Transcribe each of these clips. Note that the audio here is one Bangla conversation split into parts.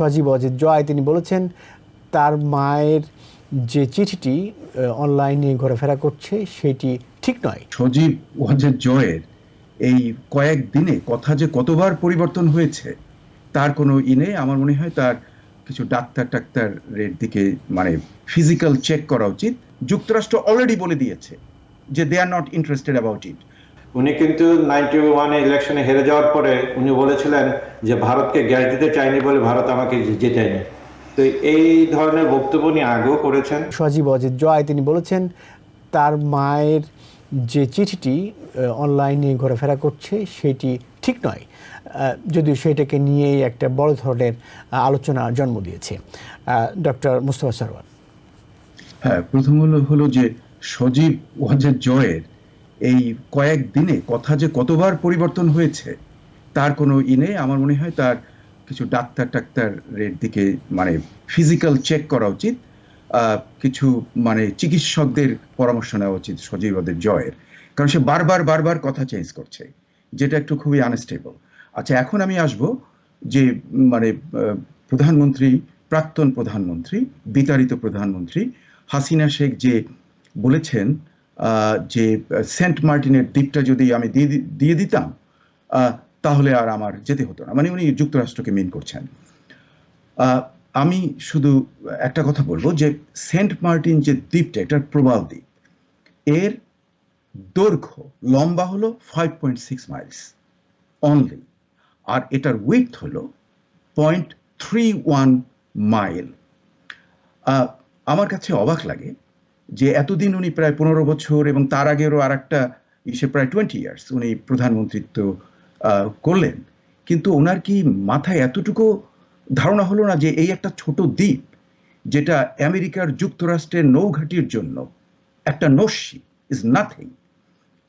সজীব অজিত জয়, তিনি বলেছেন, তার মায়ের যে চিঠিটি অনলাইনে ঘোরাফেরা করছে, সেটি ঠিক নয়। সজীব ওয়াজেদ জয়ের এই কয়েক দিনে কথা যে কতবার পরিবর্তন হয়েছে, তার কোনো ইনে আমার মনে হয় তার কিছু ডাক্তার টাক্তারের দিকে মানে ফিজিক্যাল চেক করা উচিত। যুক্তরাষ্ট্র অলরেডি বলে দিয়েছে যে they are not interested about it উনি কিন্তু নাইনটি ওয়ানে ইলেকশনে হেরে যাওয়ার পরে উনি বলেছিলেন যে ভারতকে গ্যাস দিতে চাইনি বলে ভারত আমাকে জেতায়নি। তো এই ধরনের বক্তব্য উনি আগেও করেছেন। সজীব অজিত জয় তিনি বলেছেন তার মায়ের যে চিঠিটি অনলাইনে ঘোরাফেরা করছে সেটি ঠিক নয়। যদিও সেটাকে নিয়েই একটা বড় ধরনের আলোচনা জন্ম দিয়েছে। ডক্টর মুস্তফা সরওয়ার। হ্যাঁ প্রথম হলো হলো যে সজীব ওয়াজেদ জয়ের এই কয়েক দিনে কথা যে কতবার পরিবর্তন হয়েছে, তার কোনো ইনে আমার মনে হয় তার কিছু ডাক্তার টাক্তারের দিকে মানে ফিজিক্যাল চেক করা উচিত কিছু মানে চিকিৎসকদের পরামর্শ নেওয়া উচিত, সজীব ওয়াজেদ জয়ের। কারণ সে বারবার বারবার কথা চেঞ্জ করছে, যেটা একটু খুবই আনস্টেবল আচ্ছা এখন আমি আসব যে মানে প্রধানমন্ত্রী, প্রাক্তন প্রধানমন্ত্রী, বিতাড়িত প্রধানমন্ত্রী, হাসিনা শেখ যে বলেছেন যে সেন্ট মার্টিনের দ্বীপটা যদি আমি দিয়ে দিয়ে দিতাম তাহলে আর আমার যেতে হতো না। মানে উনি যুক্তরাষ্ট্রকে মিন করছেন। আমি শুধু একটা কথা বলব যে, সেন্ট মার্টিন যে দ্বীপটা এটা প্রবাল দ্বীপ, এর দৈর্ঘ্য লম্বা হলো five point six miles only আর এটার উইথ হলো পয়েন্ট থ্রি ওয়ান মাইল আমার কাছে অবাক লাগে যে এতদিন উনি প্রায় পনেরো বছর এবং তার আগেরও আর একটা ইসে প্রায় টোয়েন্টি ইয়ার্স উনি প্রধানমন্ত্রিত্ব করলেন। কিন্তু ওনার কি মাথায় এতটুকু ধারণা হলো না যে এই একটা ছোট দ্বীপ যেটা আমেরিকার যুক্তরাষ্ট্রের নৌঘাটির জন্য একটা নস্যি ইজ নাথিং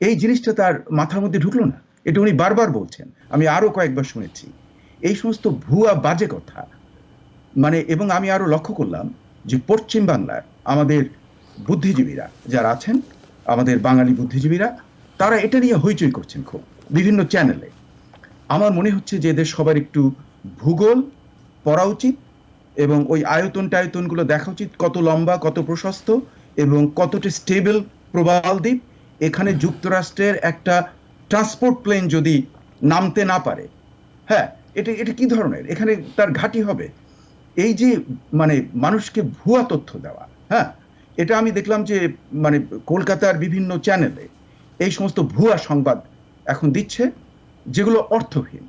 এই জিনিসটা তার মাথার মধ্যে ঢুকলো না। এটা উনি বারবার বলছেন। আমি আরও কয়েকবার শুনেছি। এই সমস্ত ভুয়া বাজে কথা মানে এবং আমি আরও লক্ষ্য করলাম যে পশ্চিম বাংলার আমাদের বুদ্ধিজীবীরা যারা আছেন, আমাদের বাঙালি বুদ্ধিজীবীরা, তারা এটা নিয়ে হইচই করছেন খুব, বিভিন্ন চ্যানেলে আমার মনে হচ্ছে যে এদের সবার একটু ভূগোল পড়া উচিত এবং ওই আয়তন টায়তনগুলো দেখা উচিত, কত লম্বা, কত প্রশস্ত এবং কতটা স্টেবল প্রবাল দ্বীপ। এখানে যুক্তরাষ্ট্রের একটা ট্রান্সপোর্ট প্লেন যদি নামতে না পারে হ্যাঁ এটা এটা কি ধরনের? এখানে তার ঘাঁটি হবে। এই যে মানে মানুষকে ভুয়া তথ্য দেওয়া হ্যাঁ এটা আমি দেখলাম যে মানে কলকাতার বিভিন্ন চ্যানেলে এই সমস্ত ভুয়া সংবাদ এখন দিচ্ছে, যেগুলো অর্থহীন।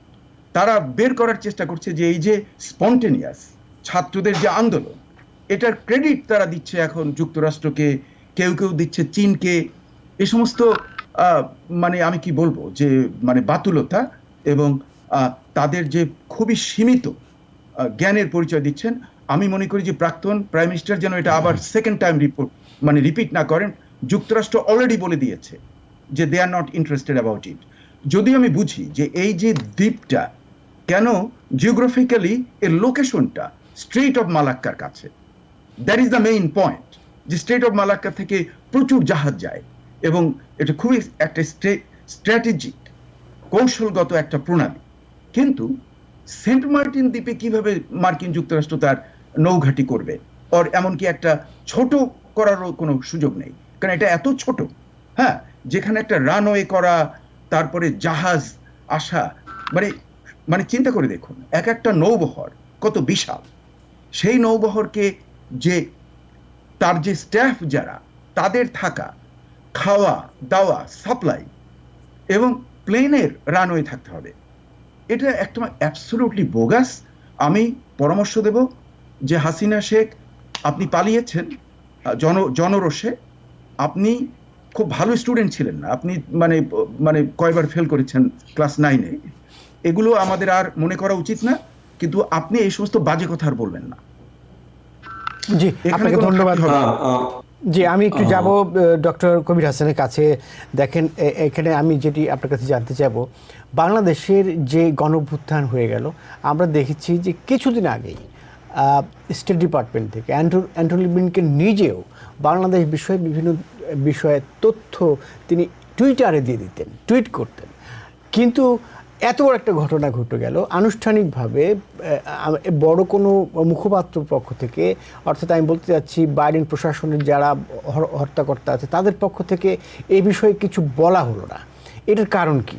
তারা বের করার চেষ্টা করছে যে এই যে স্পন্টেনিয়াস ছাত্রদের যে আন্দোলন, এটার ক্রেডিট তারা দিচ্ছে এখন যুক্তরাষ্ট্রকে, কেউ কেউ দিচ্ছে চীনকে। এ সমস্ত মানে আমি কি বলব যে মানে বাতুলতা এবং তাদের যে খুবই সীমিত জ্ঞানের পরিচয় দিচ্ছেন আমি মনে করি যে প্রাক্তন প্রাইম মিনিস্টার যেন এটা আবার সেকেন্ড টাইম রিপোর্ট মানে রিপিট না করেন, যুক্তরাষ্ট্র অলরেডি বলে দিয়েছে যে they are not interested about it যদিও আমি বুঝি যে এই যে দ্বীপটা, কেন জিওগ্রাফিক্যালি এর লোকেশনটা স্ট্রেট অফ মালাক্কার কাছে? That is the main point যে স্টেট অফ মালাক্কা থেকে প্রচুর জাহাজ যায় এবং এটা খুবই একটা স্ট্র্যাটেজিক কৌশলগত একটা প্রণালী। কিন্তু সেন্ট মার্টিন দ্বীপে কীভাবে মার্কিন যুক্তরাষ্ট্র তার নৌঘাটি করবে। ওর এমনকি একটা ছোট করারও কোনো সুযোগ নেই। কারণ এটা এত ছোট হ্যাঁ? যেখানে একটা রানওয়ে করা, তারপরে জাহাজ আসা মানে মানে চিন্তা করে দেখুন, এক একটা নৌবহর কত বিশাল। সেই নৌবহরকে যে, তার যে স্টাফ যারা, তাদের থাকা, খাওয়া, দাওয়া সাপ্লাই এবং প্লেনের রানওয়ে থাকতে হবে। এটা একটা অ্যাবসোলুটলি বোগাস আমি পরামর্শ দেব যে হাসিনা শেখ আপনি পালিয়েছেন জন জনরোষে আপনি খুব ভালো স্টুডেন্ট ছিলেন না। আপনি মানে মানে কয়বার ফেল করেছেন ক্লাস নাইনে। এগুলো আমাদের আর মনে করা উচিত না কিন্তু আপনি এই সমস্ত বাজে কথা আর বলবেন না। জি এখানে আপনাকে ধন্যবাদ। জি আমি একটু যাব ডক্টর কবির হাসানের কাছে। দেখেন এখানে আমি যেটি আপনার কাছে জানতে চাইব বাংলাদেশের যে গণভ্যুত্থান হয়ে গেল আমরা দেখেছি যে কিছুদিন আগেই স্টেট ডিপার্টমেন্ট থেকে। অ্যান্টো অ্যান্টনি ব্লিনকেন নিজেও বাংলাদেশ বিষয়ে বিভিন্ন বিষয়ে তথ্য তিনি টুইটারে দিয়ে দিতেন টুইট করতেন। কিন্তু এত বড় একটা ঘটনা ঘটে গেল। আনুষ্ঠানিকভাবে বড় কোনো মুখপাত্র পক্ষ থেকে, অর্থাৎ আমি বলতে চাচ্ছি বাইডেন প্রশাসনের যারা হর- হর্তাকর্তা আছে, তাদের পক্ষ থেকে এই বিষয়ে কিছু বলা হলো না। এটার কারণ কি?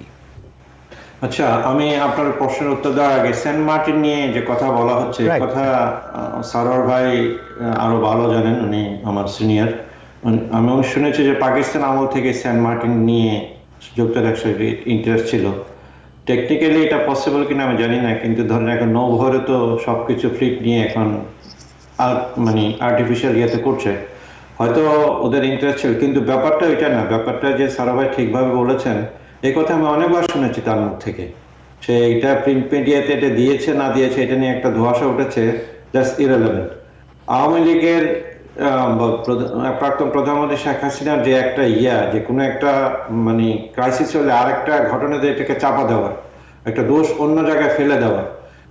আচ্ছা আমি আপনার প্রশ্নের উত্তর দেওয়ার আগে সেন্ট মার্টিন নিয়ে যে কথা বলা হচ্ছে কথা সারোয়ার ভাই আরও ভালো জানেন উনি আমার সিনিয়র। আমি শুনেছি যে পাকিস্তান আমল থেকে সেন্ট মার্টিন নিয়ে যুক্তরাষ্ট্রের ইন্টারেস্ট ছিল। টেকনিক্যালি এটা পসিবল কিনা আমি জানি না কিন্তু ধরেন এখন নৌভরে তো সবকিছু ফ্লিট নিয়ে এখন আর মানে আর্টিফিশিয়াল ইয়েতে করছে। হয়তো ওদের ইন্টারেস্ট ছিল কিন্তু ব্যাপারটা এটা না ব্যাপারটা যে সারাভাই ঠিকভাবে বলেছেন এই কথা আমি অনেকবার শুনেছি তার মুখ থেকে। সে এটা প্রিন্ট মিডিয়াতে এটা দিয়েছে, না দিয়েছে, এটা নিয়ে একটা ধোয়াশা উঠেছে জাস্ট ইরেলেভেন্ট আওয়ামী লীগের প্রাক্তন প্রধানমন্ত্রী শেখ হাসিনার যে একটা ইয়া, যে কোনো একটা মানে ক্রাইসিস হলে আরেকটা ঘটনাতে এটাকে চাপা দেওয়া, একটা দোষ অন্য জায়গায় ফেলে দেওয়া।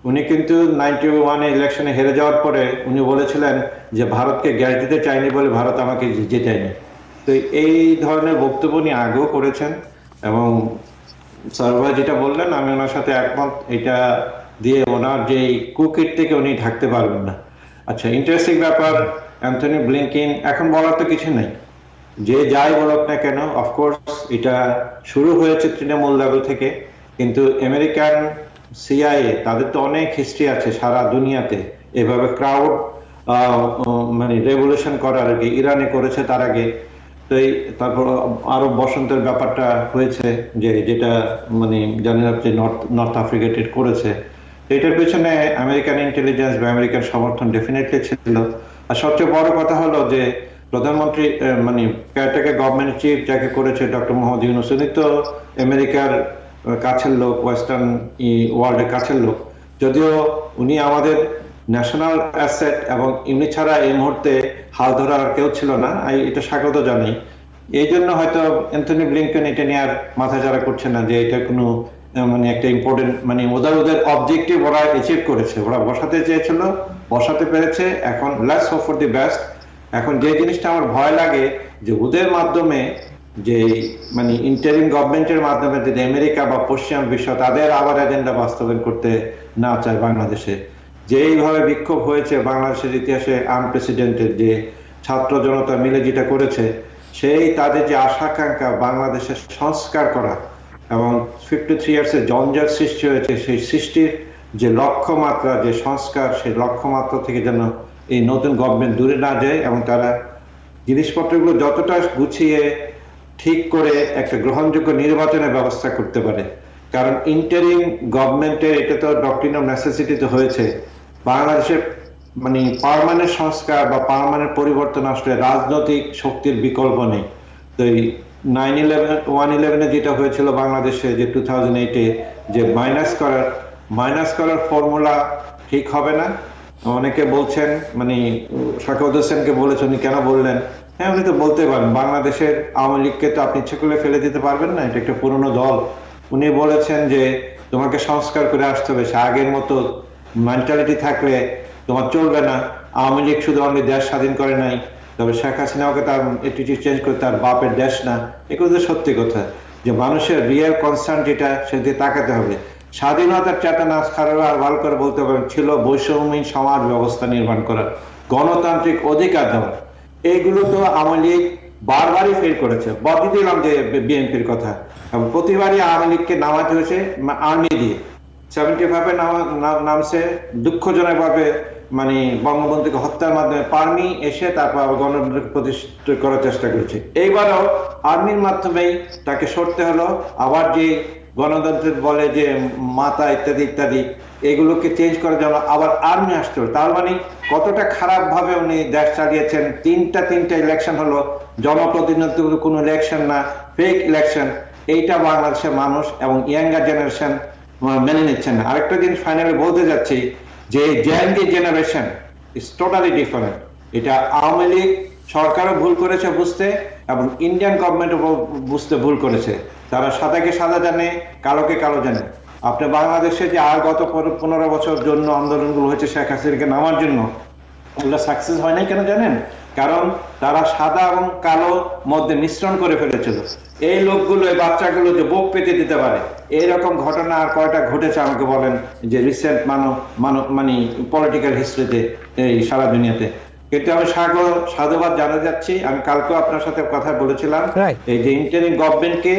উনি কিন্তু নাইনটি ওয়ানে ইলেকশনে হেরে যাওয়ার পরে উনি বলেছিলেন যে ভারতকে গ্যাস দিতে চাইনি বলে ভারত আমাকে জেতায়নি তো এই ধরনের বক্তব্য উনি আগেও করেছেন। এবং সার্ভার যেটা বললেন, আমি ওনার সাথে একমত, এটা দিয়ে ওনার যে কুকিট থেকে উনি ঢাকতে পারবেন না। আচ্ছা ইন্টারেস্টিং ব্যাপার, অ্যান্থনি ব্লিঙ্কিন এখন বলার তো কিছু নেই। যে যাই বলুক না কেন অফকোর্স এটা শুরু হয়েছে তৃণমূল লেভেল থেকে, কিন্তু আমেরিকান সিআইএ তাদের তো অনেক হিস্ট্রি আছে সারা দুনিয়াতে। এভাবে ক্রাউড মানে রেভলিউশন করার আগে, ইরানে করেছে তার আগে। তো তারপর আরও বসন্তের ব্যাপারটা হয়েছে যে যেটা মানে জানেন আপনি নর্থ নর্থ আফ্রিকা করেছে। এটার পেছনে আমেরিকান ইন্টেলিজেন্স বা আমেরিকান সমর্থন ডেফিনেটলি ছিল। আর সবচেয়ে বড় কথা হলো যে প্রধানমন্ত্রী মানে কেয়ারটেকার গভর্নমেন্ট চিফ যাকে করেছে ডক্টর মোহাম্মদ ইউনুস, উনি তো আমেরিকার কাছের লোক ওয়েস্টার্ন ওয়ার্ল্ডের কাছের লোক। যদিও উনি আমাদের ন্যাশনাল অ্যাসেট এবং উনি ছাড়া এই মুহূর্তে হাল ধরার কেউ ছিল না। এটা স্বাগত জানাই। এই জন্য হয়তো অ্যান্থনি ব্লিংকন এটা নিয়ে আর মাথা চারা করছে না যে এটা কোনো মানে একটা ইম্পর্টেন্ট মানে ওদের ওদের অবজেক্টিভ ওরা অ্যাচিভ করেছে। ওরা বসাতে চেয়েছিল, বসাতে পেরেছে, এখন let's hope for the best এখন যে জিনিসটা আমার ভয় লাগে যে ওদের মাধ্যমে যে মানে ইন্টারিম গভর্নমেন্টের মাধ্যমে যদি আমেরিকা বা পশ্চিম বিশ্ব তাদের আবার এজেন্ডা বাস্তবায়ন করতে না চায় বাংলাদেশে যেইভাবে বিক্ষোভ হয়েছে বাংলাদেশের ইতিহাসে আনপ্রেসিডেন্টেড যে ছাত্র জনতা মিলে যেটা করেছে, সেই তাদের যে আশাকাঙ্ক্ষা বাংলাদেশের সংস্কার করা এবং ফিফটি থ্রি ইয়ার্সে জঞ্জাট সৃষ্টি হয়েছে, সেই সৃষ্টির যে লক্ষ্যমাত্রা, যে সংস্কার, সেই লক্ষ্যমাত্রা থেকে যেন এই নতুন গভর্নমেন্ট দূরে না যায় এবং তারা জিনিসপত্রগুলো যতটা গুছিয়ে ঠিক করে একটা গ্রহণযোগ্য নির্বাচনের ব্যবস্থা করতে পারে। কারণ ইন্টারিম গভর্নমেন্টের এটা তো ডক্টরিন অফ নেসেসিটি তো হয়েছে। বাংলাদেশের মানে পার্মানেন্ট সংস্কার বা পার্মানেন্ট পরিবর্তন আসলে রাজনৈতিক শক্তির বিকল্প নেই। তো এই নাইন ইলেভেন ওয়ান ইলেভেনে যেটা হয়েছিল বাংলাদেশে যে টু থাউজেন্ড এইটে যে মাইনাস করার মাইনাস করার ফর্মুলা ঠিক হবে না। অনেকে বলছেন মানে শাকাউদ হোসেনকে বলেছেন, উনি কেন বললেন? হ্যাঁ উনি তো বলতে পারেন, বাংলাদেশের আওয়ামী লীগকে তো আপনি ইচ্ছে করলে ফেলে দিতে পারবেন না, এটা একটা পুরনো দল। উনি বলেছেন যে, তোমাকে সংস্কার করে আসতে হবে, সে আগের মতো মেন্টালিটি থাকলে তোমার চলবে না। আওয়ামী লীগ শুধু অনলি দেশ স্বাধীন করে নাই, তবে শেখ হাসিনাকে তার এটিটি চেঞ্জ করে তার বাপের দেশ না। এগুলো তো সত্যি কথা যে মানুষের রিয়েল কনসার্ন যেটা সেদিকে তাকাতে হবে। স্বাধীনতার চেতনা খারাপ আর ভালো করে বলতে পারেন ছিল বৈষম্যহীন সমাজ ব্যবস্থা নির্মাণ করা গণতান্ত্রিক অধিকার দেওয়া এইগুলো তো আওয়ামী লীগ বারবারই ফেল করেছে। বদি দিলাম যে বিএনপির কথা। প্রতিবারই আওয়ামী লীগকে নামাতে হয়েছে আর্মি দিয়ে। সেভেন্টি ফাইভে নামছে দুঃখজনক ভাবে মানে বঙ্গবন্ধুকে হত্যার মাধ্যমে পার্মি এসে তারপর আবার গণতন্ত্র প্রতিষ্ঠা করার চেষ্টা করেছে। এইবারও আর্মির মাধ্যমেই তাকে সরতে হলো। আবার যে গণতন্ত্রের বলে যে মাতা ইত্যাদি ইত্যাদি, এগুলোকে চেঞ্জ করার জন্য আবার আর্মি আসতে হলো। তার মানে কতটা খারাপ ভাবে উনি দেশ চালিয়েছেন, তিনটা তিনটা ইলেকশন হলো জনপ্রতিনিধি কোনো ইলেকশন না ফেক ইলেকশন এইটা বাংলাদেশের মানুষ এবং ইয়াঙ্গার জেনারেশন মেনে নিচ্ছেন না। আরেকটা জিনিস ফাইনালি বলতে যাচ্ছি, যে JND generation is totally different এটা আওয়ামী লীগ সরকারও ভুল করেছে বুঝতে এবং ইন্ডিয়ান গভর্নমেন্টও বুঝতে ভুল করেছে। তারা সাদাকে সাদা জানে, কালোকে কালো জানে। আপনি বাংলাদেশে যে আর গত পনেরো বছর জন্য আন্দোলনগুলো হয়েছে শেখ হাসিনাকে নামার জন্য ওগুলো সাকসেস হয় নাই কেন জানেন? কারণ তারা সাদা এবং কালো মধ্যে মিশ্রণ করে ফেলেছিল। এই লোকগুলো এই বাচ্চাগুলো যে বুক পেতে দিতে পারে এইরকম ঘটনা আর কয়টা ঘটেছে আমাকে বলেন যে রিসেন্ট মানব মানব মানে পলিটিক্যাল হিস্ট্রিতে এই সারা দুনিয়াতে। কিন্তু আমি সাগর সাধুবাদ জানা যাচ্ছি। আমি কালকেও আপনার সাথে কথা বলেছিলাম। এই যে ইন্টারিম গভর্নমেন্টকে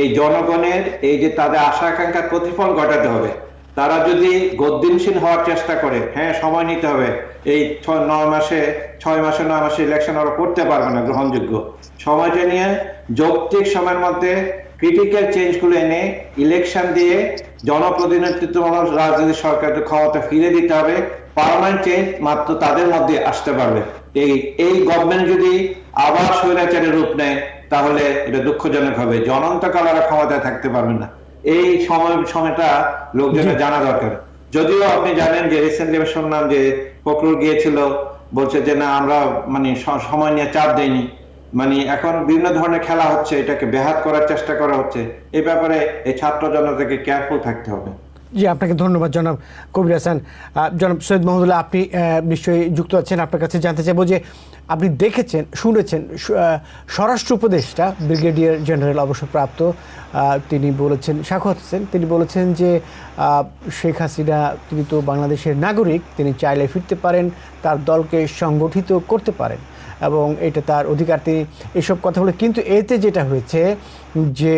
এই জনগণের এই যে তাদের আশা আকাঙ্ক্ষার প্রতিফল ঘটাতে হবে। তারা যদি গদ্দিনশীল হওয়ার চেষ্টা করে হ্যাঁ সময় নিতে হবে এই ছয় নয় মাসে ছয় মাসে নয় মাসে ইলেকশন ওরা করতে পারবে না গ্রহণযোগ্য। সময়টা নিয়ে যৌক্তিক সময়ের মধ্যে ক্রিটিক্যাল চেঞ্জগুলো এনে ইলেকশন দিয়ে জনপ্রতিনিধিত্বমূলক রাজনৈতিক সরকারকে ক্ষমতা ফিরে দিতে হবে। পার্মানেন্ট চেঞ্জ মাত্র তাদের মধ্যে আসতে পারবে। এই এই গভর্নমেন্ট যদি আবার স্বৈরাচারের রূপ নেয় তাহলে এটা দুঃখজনক হবে। যে অনন্তকাল ওরা ক্ষমতায় থাকতে পারবে না। এই সময় সময়টা লোকজনের জানা দরকার। যদিও আপনি জানেন যে রিসেন্টলি আমি শুনলাম যে ফখরুল গিয়েছিল বলছে যে, না, আমরা মানে সময় নিয়ে চাপ দেইনি। মানে এখন বিভিন্ন ধরনের খেলা হচ্ছে, এটাকে ব্যাহাত করার চেষ্টা করা হচ্ছে। এ ব্যাপারে এই ছাত্র জনতাকে কেয়ারফুল থাকতে হবে। জি, আপনাকে ধন্যবাদ জনাব কবির হাসান। জনাব সৈয়দ মোহাম্মদুল্লাহ আপনি নিশ্চয়ই যুক্ত আছেন আপনার কাছে জানতে চাইব যে আপনি দেখেছেন, শুনেছেন স্বরাষ্ট্র উপদেষ্টা ব্রিগেডিয়ার জেনারেল অবসরপ্রাপ্ত তিনি বলেছেন, সাক্ষাৎ হোসেন তিনি বলেছেন যে শেখ হাসিনা, তিনি তো বাংলাদেশের নাগরিক, তিনি চাইলে ফিরতে পারেন, তার দলকে সংগঠিত করতে পারেন। এবং এটা তার অধিকার। তিনি এসব কথা বলে কিন্তু এতে যেটা হয়েছে যে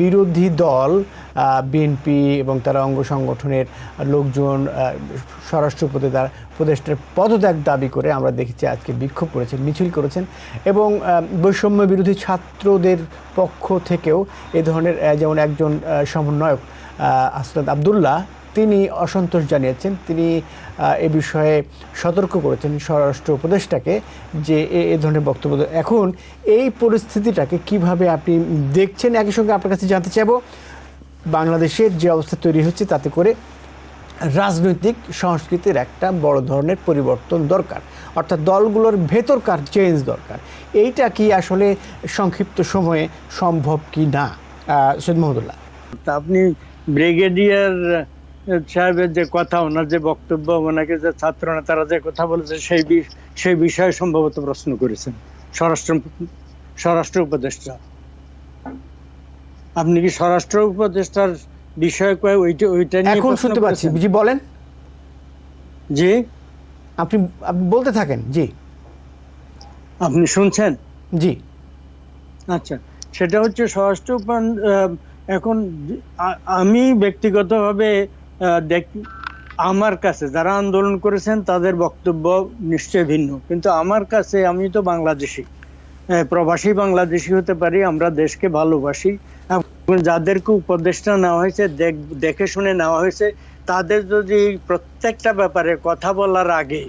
বিরোধী দল বিএনপি এবং তার অঙ্গ সংগঠনের লোকজন স্বরাষ্ট্র উপদেষ্টার উপদেষ্টার পদত্যাগ দাবি করে আমরা দেখেছি আজকে বিক্ষোভ করেছেন, মিছিল করেছেন এবং বৈষম্য বিরোধী ছাত্রদের পক্ষ থেকেও এ ধরনের যেমন একজন সমন্বয়ক আসলাদ আবদুল্লাহ তিনি অসন্তোষ জানিয়েছেন। তিনি এ বিষয়ে সতর্ক করেছেন স্বরাষ্ট্র উপদেষ্টাকে যে এ- ধরনের বক্তব্য। এখন এই পরিস্থিতিটাকে কীভাবে আপনি দেখছেন? একই সঙ্গে আপনার কাছে জানতে চাইব, বাংলাদেশের যে অবস্থা তৈরি হচ্ছে তাতে করে রাজনৈতিক সংস্কৃতির একটা বড় ধরনের পরিবর্তন দরকার। অর্থাৎ দলগুলোর ভেতরকার চেঞ্জ দরকার। এইটা কি আসলে সংক্ষিপ্ত সময়ে সম্ভব কি না? সৈয়দ মহদুল্লাহ তা আপনি ব্রিগেডিয়ার সাহেবের যে কথা ওনার যে বক্তব্য ওনাকে যে ছাত্র নেতারা যে কথা বলেছে সেই সেই বিষয়ে সম্ভবত প্রশ্ন করেছেন স্বরাষ্ট্র স্বরাষ্ট্র উপদেষ্টা। আপনি কি স্বরাষ্ট্র উপদেষ্টার বিষয়ে কয়ে ওইটা ওইটা নিয়ে এখন শুনতে পাচ্ছি। জি বলেন। জি? আপনি আপনি বলতে থাকেন জি। আপনি শুনছেন? জি। আচ্ছা সেটা হচ্ছে স্বরাষ্ট্র এখন আমি ব্যক্তিগতভাবে দেখ, আমার কাছে যারা আন্দোলন করেছেন, তাদের বক্তব্য নিশ্চয় ভিন্ন। কিন্তু আমার কাছে আমি তো বাংলাদেশি। প্রবাসী বাংলাদেশি হতে পারি, আমরা দেশকে ভালোবাসি। যাদেরকে উপদেষ্টা নেওয়া হয়েছে, দেখ- দেখে শুনে নেওয়া হয়েছে, তাদের যদি প্রত্যেকটা ব্যাপারে কথা বলার আগে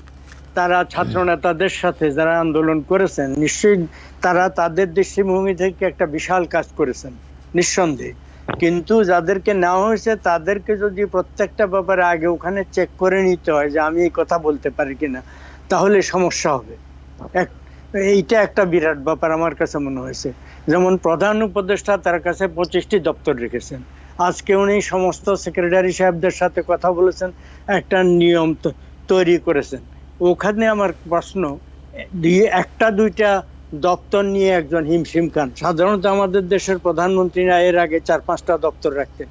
তারা ছাত্র নেতাদের সাথে যারা আন্দোলন করেছেন, নিশ্চয়ই তারা তাদের দৃষ্টিভঙ্গি থেকে একটা বিশাল কাজ করেছেন, নিঃসন্দেহে। কিন্তু যাদেরকে নেওয়া হয়েছে, তাদেরকে যদি প্রত্যেকটা ব্যাপারে আগে ওখানে চেক করে নিতে হয় যে আমি এই কথা বলতে পারি কিনা, তাহলে সমস্যা হবে। এইটা একটা বিরাট ব্যাপার আমার কাছে মনে হয়েছে। যেমন প্রধান উপদেষ্টা তার কাছে পঁচিশটি দপ্তর রেখেছেন। আজকে উনি সমস্ত সেক্রেটারি সাহেবদের সাথে কথা বলেছেন, একটা নিয়ম তৈরি করেছেন। ওখানে আমার প্রশ্ন দুই- একটা দুইটা দপ্তর নিয়ে একজন হিমশিম খান। সাধারণত আমাদের দেশের প্রধানমন্ত্রীরা এর আগে চার, পাঁচটা দপ্তর রাখতেন।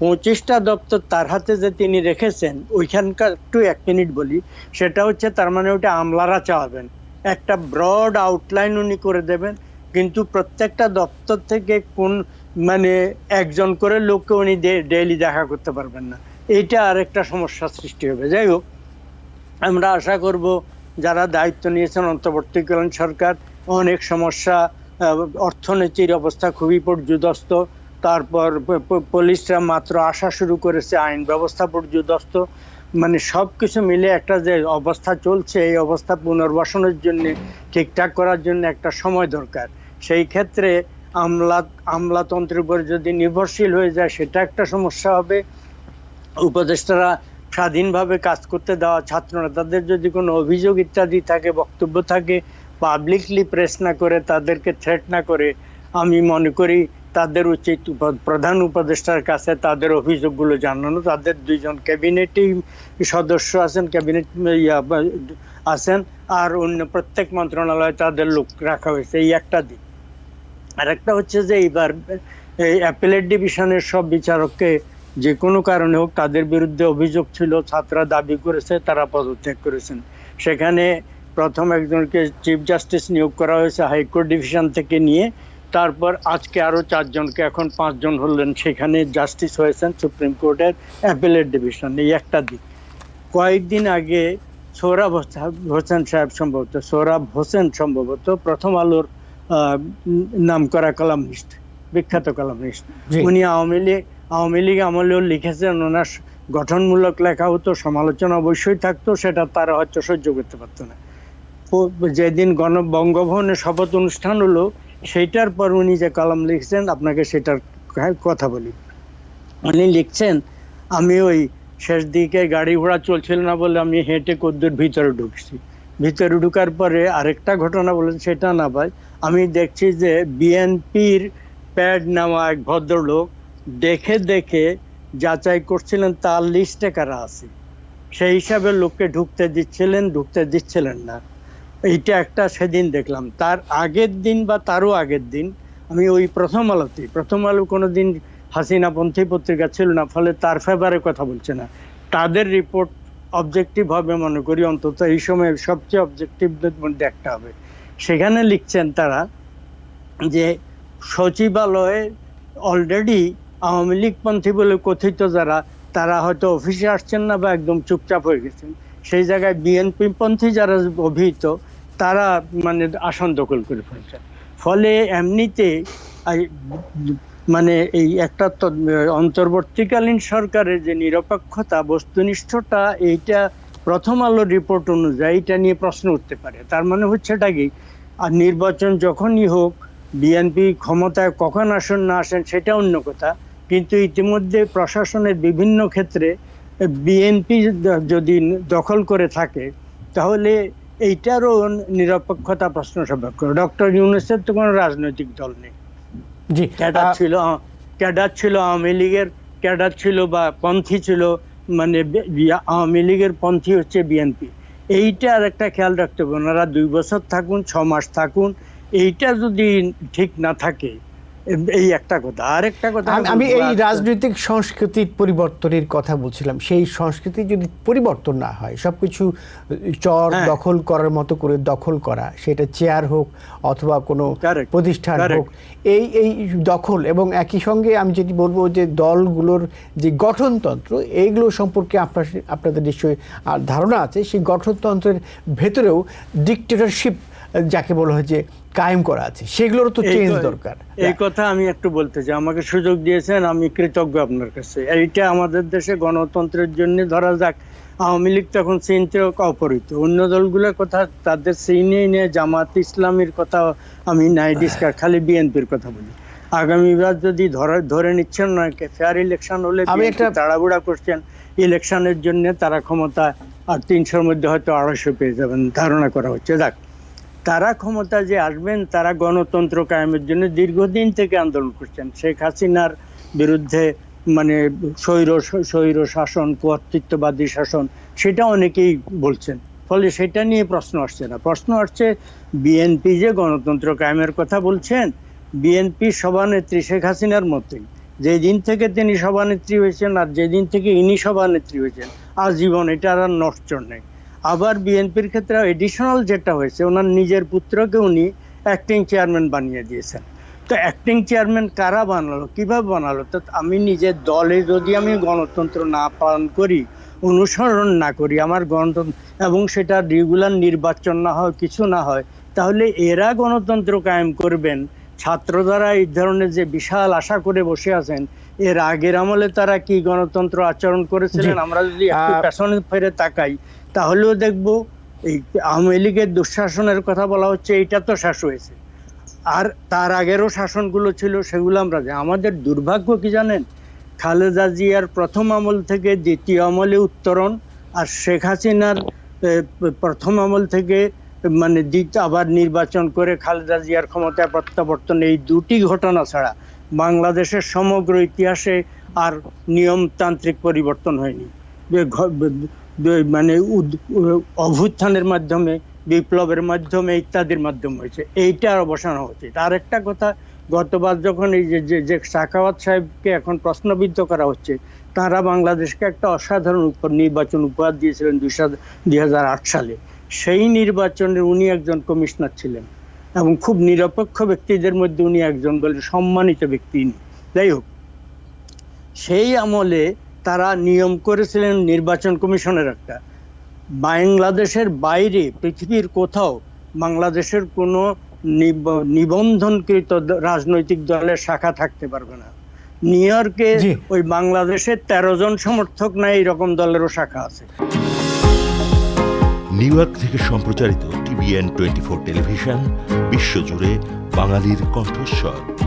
পঁচিশটা দপ্তর তার হাতে যে তিনি রেখেছেন, ওইখানকার একটু এক মিনিট বলি, সেটা হচ্ছে তার মানে ওটা আমলারা চাওয়াবেন। একটা ব্রড আউটলাইন উনি করে দেবেন, কিন্তু প্রত্যেকটা দপ্তর থেকে কোন মানে একজন করে লোককে উনি ডেইলি দেখা করতে পারবেন না। এইটা আরেকটা সমস্যা সৃষ্টি হবে। যাই হোক, আমরা আশা করব যারা দায়িত্ব নিয়েছেন অন্তর্বর্তীকালীন সরকার অনেক সমস্যা অর্থনীতির অবস্থা খুবই পর্যুদস্ত। তারপর পুলিশরা মাত্র আসা শুরু করেছে, আইন ব্যবস্থা পর্যুদস্ত। মানে সব কিছু মিলে একটা যে অবস্থা চলছে, এই অবস্থা পুনর্বাসনের জন্য, ঠিকঠাক করার জন্য একটা সময় দরকার। সেই ক্ষেত্রে আমলা, আমলাতন্ত্রের উপর যদি নির্ভরশীল হয়ে যায়, সেটা একটা সমস্যা হবে। উপদেষ্টারা স্বাধীনভাবে কাজ করতে দেওয়া ছাত্র নেতাদের যদি কোনো অভিযোগ ইত্যাদি থাকে, বক্তব্য থাকে পাবলিকলি প্রেস না করে, তাদেরকে থ্রেট না করে, আমি মনে করি তাদের উচিত প্রধান উপদেষ্টার কাছে তাদের অভিযোগগুলো জানানো। তাদের দুইজন ক্যাবিনেটই সদস্য আছেন ক্যাবিনেট আছেন, আর অন্য প্রত্যেক মন্ত্রণালয়ে তাদের লোক রাখা হয়েছে এই একটা দিক। আর একটা হচ্ছে যে এইবার, এই অ্যাপেলেট ডিভিশনের সব বিচারককে যে কোনো কারণে হোক তাদের বিরুদ্ধে অভিযোগ ছিল, ছাত্ররা দাবি করেছে, তারা পদত্যাগ করেছেন। সেখানে প্রথম একজনকে চিফ জাস্টিস নিয়োগ করা হয়েছে হাইকোর্ট ডিভিশন থেকে নিয়ে। তারপর আজকে আরও চারজনকে এখন পাঁচজন হলেন সেখানে জাস্টিস হয়েছেন সুপ্রিম কোর্টের অ্যাপেলেট ডিভিশন এই একটা দিক। কয়েকদিন আগে সোহরাব হোসেন সাহেব সম্ভবত সোহরাব হোসেন সম্ভবত প্রথম আলোর নাম করা কলামিস্ট বিখ্যাত কলামিস্ট। উনি আওয়ামী লীগ আওয়ামী লীগ আমলেও লিখেছেন ওনার গঠনমূলক লেখা হতো সমালোচনা অবশ্যই থাকতো সেটা তারা হয়তো সহ্য করতে পারতো না। যেদিন গণ বঙ্গভবনে শপথ অনুষ্ঠান হলো, সেইটার পর উনি যে কলম লিখছেন, আপনাকে সেটার কথা বলি। উনি লিখছেন, আমি ওই শেষ দিকে গাড়ি ঘোড়া চলছিল না বলে আমি হেঁটে কদ্দুর ভিতরে ঢুকছি। ভিতরে ঢুকার পরে আরেকটা ঘটনা বলেন, সেটা না ভাই, আমি দেখছি যে বিএনপির প্যাড নেওয়া এক ভদ্রলোক দেখে দেখে যাচাই করছিলেন, তার লিস্টে কারা আছে? সেই হিসাবে লোককে ঢুকতে দিচ্ছিলেন ঢুকতে দিচ্ছিলেন না। এইটা একটা সেদিন দেখলাম। তার আগের দিন বা তারও আগের দিন আমি ওই প্রথম আলোতে প্রথম আলো কোনোদিন হাসিনা পন্থী পত্রিকা ছিল না, ফলে তার ফেভারে কথা বলছে না। তাদের রিপোর্ট অবজেক্টিভ হবে মনে করি, অন্তত এই সময় সবচেয়ে অবজেক্টিভদের মধ্যে একটা হবে। সেখানে লিখছেন তারা যে সচিবালয়ে অলরেডি আওয়ামী লীগপন্থী বলে কথিত যারা, তারা হয়তো অফিসে আসছেন না বা একদম চুপচাপ হয়ে গেছেন। সেই জায়গায় বিএনপি পন্থী যারা অভিহিত তারা মানে আসন দখল করে ফেলছে। ফলে এমনিতে মানে এই একটা অন্তর্বর্তীকালীন সরকারের যে নিরপেক্ষতা, বস্তুনিষ্ঠতা, এইটা প্রথম আলো রিপোর্ট অনুযায়ী এটা নিয়ে প্রশ্ন উঠতে পারে। তার মানে হচ্ছে এটা কি? আর নির্বাচন যখনই হোক বিএনপি ক্ষমতায় কখন আসেন না আসেন সেটা অন্য কথা। কিন্তু ইতিমধ্যে প্রশাসনের বিভিন্ন ক্ষেত্রে বিএনপি যদি দখল করে থাকে, তাহলে এইটারও নিরপেক্ষতা প্রশ্ন সাপেক্ষ। ডক্টর ইউনুসের তো কোনো রাজনৈতিক দল নেই। জি ক্যাডার ছিল ক্যাডার ছিল আওয়ামী লীগের ক্যাডার ছিল বা পন্থী ছিল মানে আওয়ামী লীগের পন্থী হচ্ছে বিএনপি। এইটা আর একটা খেয়াল রাখতে হবে। ওনারা দুই বছর থাকুন ছ মাস থাকুন। এইটা যদি ঠিক না থাকে এই একটা কথা। আর একটা কথা আমি- এই রাজনৈতিক সংস্কৃতির পরিবর্তনের কথা বলছিলাম। সেই সংস্কৃতি যদি পরিবর্তন না হয় সবকিছু চর হ্যাঁ। দখল করার মতো করে দখল করা সেটা চেয়ার হোক অথবা কোনো প্রতিষ্ঠান হোক এই এই দখল এবং একই সঙ্গে আমি যেটি বলব যে দলগুলোর যে গঠনতন্ত্র এইগুলো সম্পর্কে আপনার আপনাদের নিশ্চয়ই ধারণা আছে। সেই গঠনতন্ত্রের ভেতরেও ডিকটেটরশিপ যাকে বলা হয় যে কায়েম করা আছে সেগুলোর তো চেঞ্জ দরকার। এই কথা আমি একটু বলতে চাই আমাকে সুযোগ দিয়েছেন আমি কৃতজ্ঞ আপনার কাছে। এইটা আমাদের দেশে গণতন্ত্রের জন্য ধরা যাক আওয়ামী লীগ তখন চিনতে অপরিত অন্য দলগুলোর কথা তাদের চিনে নিয়ে জামাত ইসলামের কথা আমি নাই ডিসকাস খালি বিএনপির কথা বলি। আগামীবার যদি ধরে ধরে নিচ্ছেন না ফেয়ার ইলেকশন হলে আমি একটা- তাড়াহুড়া করছেন ইলেকশনের জন্য তারা ক্ষমতা আর তিনশোর মধ্যে হয়তো আড়াইশো পেয়ে যাবেন ধারণা করা হচ্ছে। যাক তারা ক্ষমতা যে আসবেন, তারা গণতন্ত্র কায়েমের জন্য দীর্ঘদিন থেকে আন্দোলন করছেন। শেখ হাসিনার বিরুদ্ধে মানে স্বৈর স্বৈর শাসন, কর্তৃত্ববাদী শাসন, সেটা অনেকেই বলছেন। ফলে সেটা নিয়ে প্রশ্ন আসছে না। প্রশ্ন আসছে, বিএনপি যে গণতন্ত্র কায়েমের কথা বলছেন, বিএনপি সভানেত্রী শেখ হাসিনার মতোই যেদিন থেকে তিনি সভানেত্রী হয়েছেন আর যেদিন থেকে ইনি সভানেত্রী হয়েছেন, আজীবন এটার আর নষ্টর নেই। আবার বিএনপির ক্ষেত্রে এডিশনাল যেটা হয়েছে ওনার নিজের পুত্রকে উনি অ্যাক্টিং চেয়ারম্যান বানিয়ে দিয়েছেন। তো অ্যাক্টিং চেয়ারম্যান কারা বানালো কীভাবে বানালো? তো আমি নিজের দলে যদি আমি গণতন্ত্র না পালন করি অনুসরণ না করি আমার গণতন্ত্র এবং সেটা রেগুলার নির্বাচন না হয় কিছু না হয় তাহলে এরা গণতন্ত্র কায়েম করবেন। ছাত্র দ্বারা এই ধরনের যে বিশাল আশা করে বসে আছেন এর আগের আমলে তারা কি গণতন্ত্র আচরণ করেছিলেন? আমরা যদি একটু পেছনে ফিরে তাকাই তাহলেও দেখব এই আওয়ামী লীগের দুঃশাসনের কথা বলা হচ্ছে, এইটা তো শেষ হয়েছে। আর তার আগেরও শাসনগুলো ছিল, সেগুলো আমরা। আমাদের দুর্ভাগ্য কি জানেন? খালেদা জিয়ার প্রথম আমল থেকে দ্বিতীয় আমলে উত্তরণ, আর শেখ হাসিনার প্রথম আমল থেকে মানে আবার নির্বাচন করে খালেদা জিয়ার ক্ষমতায় প্রত্যাবর্তন, এই দুটি ঘটনা ছাড়া বাংলাদেশের সমগ্র ইতিহাসে আর নিয়মতান্ত্রিক পরিবর্তন হয়নি। মানে অভ্যুত্থানের মাধ্যমে, বিপ্লবের মাধ্যমে ইত্যাদির মাধ্যমে হয়েছে। এইটার অবসান উচিত। আর একটা কথা, গতবার যখন এই যে সাখাওয়াত সাহেবকে এখন প্রশ্নবিদ্ধ করা হচ্ছে, তারা বাংলাদেশকে একটা অসাধারণ নির্বাচন উপহার দিয়েছিলেন দুই হাজার আট সালে। সেই নির্বাচনে উনি একজন কমিশনার ছিলেন এবং খুব নিরপেক্ষ ব্যক্তিদের মধ্যে উনি একজন বলে সম্মানিত ব্যক্তি। যাই হোক, সেই আমলে তারা নিয়ম করেছিলেন নির্বাচন কমিশনের একটা। বাংলাদেশের বাইরে পৃথিবীর কোথাও বাংলাদেশের কোনো নিব- নিবন্ধনকৃত রাজনৈতিক দলের শাখা থাকতে পারবে না। নিউ ইয়র্কে ওই বাংলাদেশের তেরো জন সমর্থক নাই এরকম দলেরও শাখা আছে। নিউ ইয়র্ক থেকে সম্প্রচারিত টিভিএন টোয়েন্টি ফোর টেলিভিশন বিশ্বজুড়ে বাঙালির কণ্ঠস্বর।